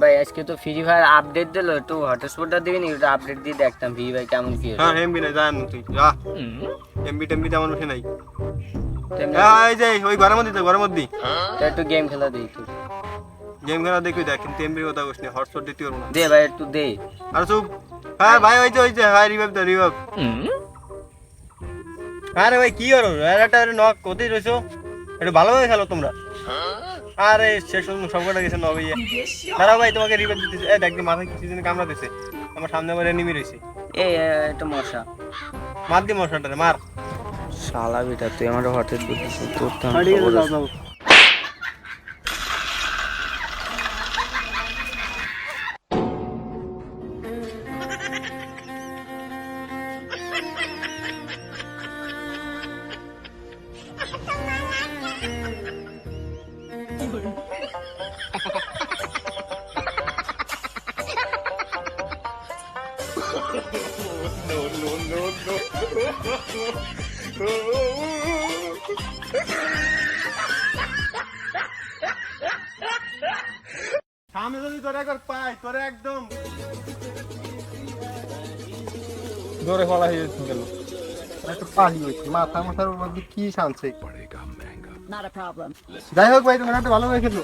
ভাই আজকে তো ফ্রি ফায়ার আপডেট দিলো একটু হটস্পটটা দিবি নি একটু আপডেট দিয়ে দেখতাম ফ্রি ফায়ার কেমন কি হ্যাঁ এমবি জান তুই যা। এমবি টেমবি তেমন বসে নাই। হ্যাঁ এই যে ওই ঘরের মধ্যে তো ঘরের মধ্যে একটু গেম খেলা দিই তুই গেম খেলা দেখবি দেখ কিন্তু এমবির কথা নি হটস্পট দিতে পারব না। দে ভাই একটু দে। আর চুপ। হ্যাঁ ভাই ওই যে ওই যে হ্যাঁ রিভাইভ দা রিভাইভ আরে ভাই কি করো? একটা নক কোথায় রয়েছো একটু ভালোভাবে খেলো তোমরা। আরে শেষ পর্যন্ত সবকটা গেছে নক ইয়ে ভাই তোমাকে রিভাইভ দিতেছে এ দেখ মাথায় কিছু দিন কামড়া দিছে। আমার সামনে বলে নিমি রয়েছে। এই এ, একটা মশা। মার দি মশাটারে মার। শালা বেটা তুই আমার হাতে দিছিস তোর তো খবর যাও আছে। যাও সামনে যদি তোরে একবার পাই তোরে একদম দৌড়ে ফলা হয়ে গেল একটা পাহি হয়েছে মাথা মাথার মধ্যে কি problem. যাই হোক ভাই তোমরা একটা ভালো হয়ে খেলো।